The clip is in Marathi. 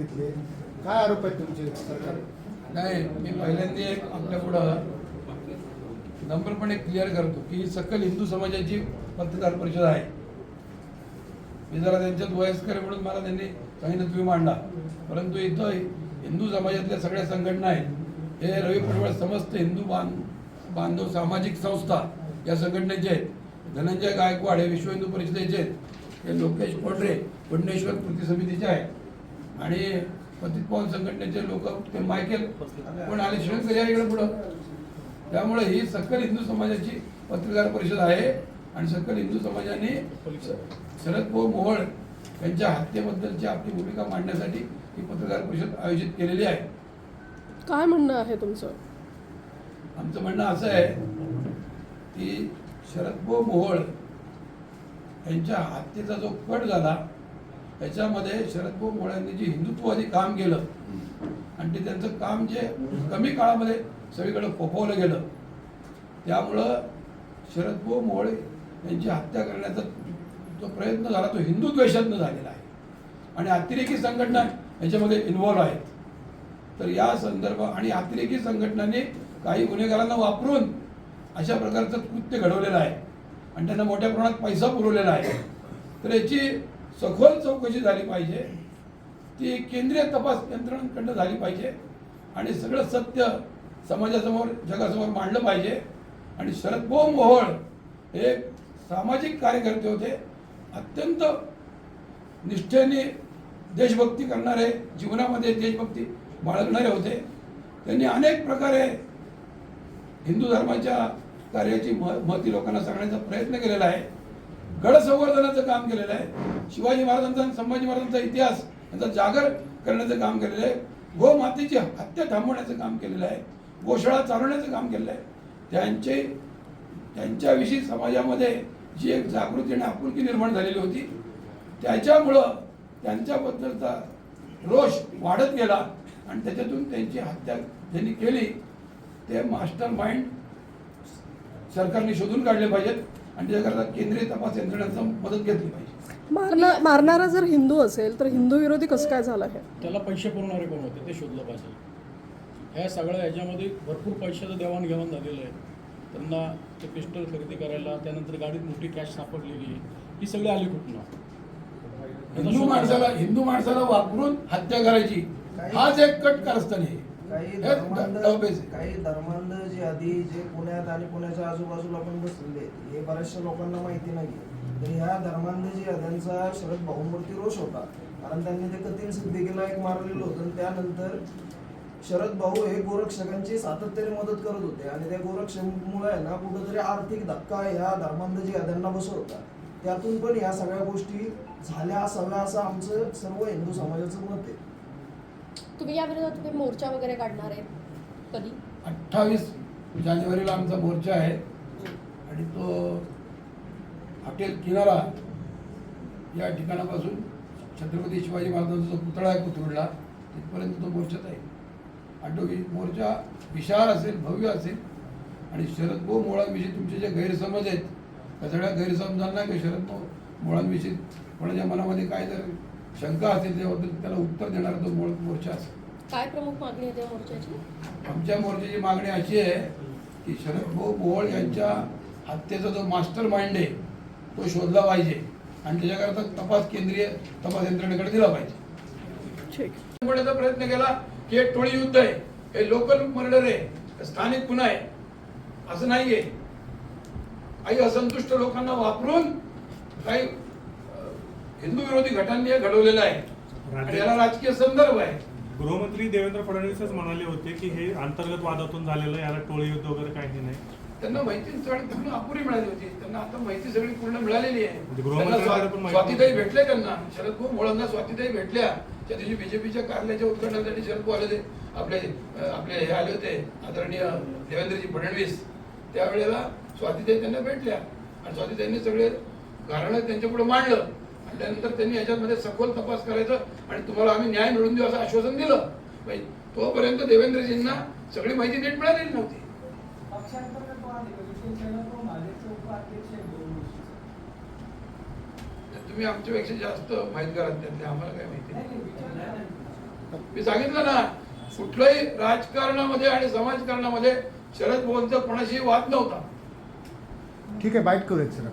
घेतले. काय आरोप आहेत तुमचे सरकार? नाही मी पहिल्यांदा एक आपल्या पुढं नम्रपणे क्लिअर करतो की ही सकल हिंदू समाजाची पत्रकार परिषद आहे. मी जरा त्यांच्यात वयस्कर म्हणून मला त्यांनी सांगितलं तुम्ही मांडा परंतु इथं हिंदू समाजातल्या सगळ्या संघटना आहेत. हे रवी पटवळ समस्त हिंदू बांध बांधव सामाजिक संस्था या संघटनेचे आहेत. धनंजय गायकवाड हे विश्व हिंदू परिषदेचे आहेत. हे लोकेश पोंढरे पुण्येश्वर कृती समितीचे आहेत. आणि पतित पावन संघटनेचे लोक ते मायकेल कोण आले श्रीलंका या इकडे पुढं. त्यामुळे ही सकल हिंदू समाजाची पत्रकार परिषद आहे आणि सकल हिंदू समाजाने शरद भाऊ मोहोळ यांच्या हत्येबद्दलची आपली भूमिका मांडण्यासाठी ही पत्रकार परिषद आयोजित केलेली आहे. काय म्हणणं आहे तुमचं? आमचं म्हणणं असं आहे की शरद भाऊ मोहोळ यांच्या हत्येचा जो कट झाला त्याच्यामध्ये शरद भाऊ मोहोळ यांनी जे हिंदुत्ववादी काम केलं आणि ते त्यांचं काम जे कमी काळामध्ये सगळीकडे फोफवलं गेलं त्यामुळं शरद भाऊ मोहोळ यांची हत्या करण्याचा जो प्रयत्न झाला तो हिंदू द्वेषातनं झालेला आहे. आणि अतिरेकी संघटना याच्यामध्ये इन्व्हॉल्व्ह आहेत. तर या संदर्भ आणि अतिरेकी संघटनांनी काही गुन्हेगारांना वापरून अशा प्रकारचं कृत्य घडवलेलं आहे. आणि त्यांना मोठ्या प्रमाणात पैसा पुरवलेला आहे. तर याची सखोल चौकशी झाली पाहिजे. ती केंद्रीय तपास यंत्रणांकडनं झाली पाहिजे. आणि सगळं सत्य समाजासमोर जगासमोर मांडलं पाहिजे. आणि शरद भाऊ मोहोळ हे सामाजिक कार्यकर्ते होते. अत्यंत निष्ठेने देशभक्ती करणारे जीवनामध्ये देशभक्ती बाळगणारे होते. त्यांनी अनेक प्रकारे हिंदू धर्माच्या कार्याची म महती लोकांना सांगण्याचा प्रयत्न केलेला आहे. गड संवर्धनाचं काम केलेलं आहे. शिवाजी महाराजांचा आणि संभाजी महाराजांचा इतिहास यांचा जागर करण्याचं काम केलेलं आहे. गोमातेची हत्या थांबवण्याचं काम केलेलं आहे. गोशाळा चालवण्याचं काम केलेलं आहे. त्यांचे त्यांच्याविषयी समाजामध्ये जी एक जागृती आणि आपुलकी निर्माण झालेली होती त्याच्यामुळं त्यांच्याबद्दलचा रोष वाढत गेला आणि त्याच्यातून त्यांची हत्या ज्यांनी केली. ते मास्टर माइंड सरकारने शोधून काढले पाहिजेत आणि त्याच्याकरता केंद्रीय तपास यंत्रणांचा मदत घेतली पाहिजे. मारणा मारणारा जर हिंदू असेल तर हिंदू विरोधी कसं काय झालं हे? त्याला पैसे पुरवणारे कोण होते? ते शोधलं पाहिजे. ह्या सगळ्या ह्याच्यामध्ये भरपूर पैशाचं देवाणघेवाण झालेलं आहे. त्यांना ते पिस्टल खरेदी करायला त्यानंतर गाडीत मोठी कॅश सापडलेली आहे. ही सगळी आली कुठनं? हिंदू माणसाला हिंदू माणसाला वापरून हत्या करायची. हाच एक कट कारस्थान आहे. काही धर्मांध. काही धर्मांध जे आधी जे पुण्यात आणि पुण्याच्या आजूबाजूला पण बसलेले आहेत, हे बऱ्याचशा लोकांना माहिती नाही तर ह्या धर्मांध जे आहे, त्यांचा शरद भाऊंवरती रोष होता. कारण त्यांनी ते कठीण सिद्धिकेला एक मारलेलं होतं आणि त्यानंतर शरद भाऊ हे गोरक्षकांची सातत्याने मदत करत होते. आणि त्या गोरक्षमुळे आहे ना कुठंतरी आर्थिक धक्का ह्या धर्मांध जे आहे, त्यांना बसत होता त्यातून पण ह्या सगळ्या गोष्टी झाल्या असाव्या असं आमचं सर्व हिंदू समाजाचं मत आहे. तुम्ही या विरोधात तुम्ही मोर्चा वगैरे काढणार आहे कधी? अठ्ठावीस जानेवारीला आमचा मोर्चा आहे. आणि तो हॉटेल किनारा या ठिकाणापासून छत्रपती शिवाजी महाराजांचा जो पुतळा आहे पुतळला तिथपर्यंत तो मोर्चाच आहे. आणि तो वि- मोर्चा विशाल असेल भव्य असेल आणि शरद भाऊ मुळांविषयी तुमचे जे गैरसमज आहेत त्या सगळ्या गैरसमजांना की शरद भाऊ मुळांविषयी कोणाच्या मनामध्ये काय जर शंका असेल त्याबद्दल त्याला उत्तर देणारा तो मोळ मोर्चा असेल. काय प्रमुख मागणी आहे त्या मोर्चाची? आमच्या मोर्चाची मागणी अशी आहे की शरद भाऊ मोहोळ यांच्या हत्येचा जो मास्टर माइंड आहे तो शोधला पाहिजे? आणि त्याच्याकरता तपास केंद्रीय तपास यंत्रणेकडे दिला पाहिजे. ठीक. थांबवण्याचा प्रयत्न केला की हे टोळी युद्ध आहे. हे लोकल मर्डर आहे. हे स्थानिक गुन्हा आहे. असं नाहीये. काही असंतुष्ट लोकांना वापरून काही हिंदू विरोधी घटांनी हे घडवलेलं आहे. आणि याला राजकीय संदर्भ आहे. गृहमंत्री देवेंद्र फडणवीसच म्हणाले होते की हे अंतर्गत वादातून झालेलं आहे, याला टोळी युद्ध वगैरे काही नाही. त्यांना माहिती सगळी पूर्ण अपुरी मिळाली होती. त्यांना आता माहिती सगळी पूर्ण मिळालेली आहे. म्हणजे त्यांना स्वातीताई. भेटले त्यांना. शरद भाऊ मुळांना स्वातीताई भेटल्या. त्या दिवशी बीजेपीच्या कार्यालयाच्या उद्घाटनासाठी शरद भाऊ आले होते. आपले आपले हे आले होते. आदरणीय देवेंद्रजी फडणवीस. त्यावेळेला स्वातीताई त्यांना भेटल्या. आणि स्वातीताईंनी सगळे घराणं त्यांच्या पुढे मांडलं. आणि त्यानंतर त्यांनी याच्यामध्ये सखोल तपास करायचं आणि तुम्हाला आम्ही न्याय मिळवून देऊ असं आश्वासन दिलं. तोपर्यंत देवेंद्रजींना सगळी माहिती नीट मिळालेली नव्हती. तुम्ही आमच्यापेक्षा जास्त माहितगार त्यातले आम्हाला काय माहिती. मी सांगितलं ना कुठल्याही राजकारणामध्ये आणि समाजकारणामध्ये शरद पवारचा कोणाशी वाद नव्हता. ठीक आहे बाईट करूयात सर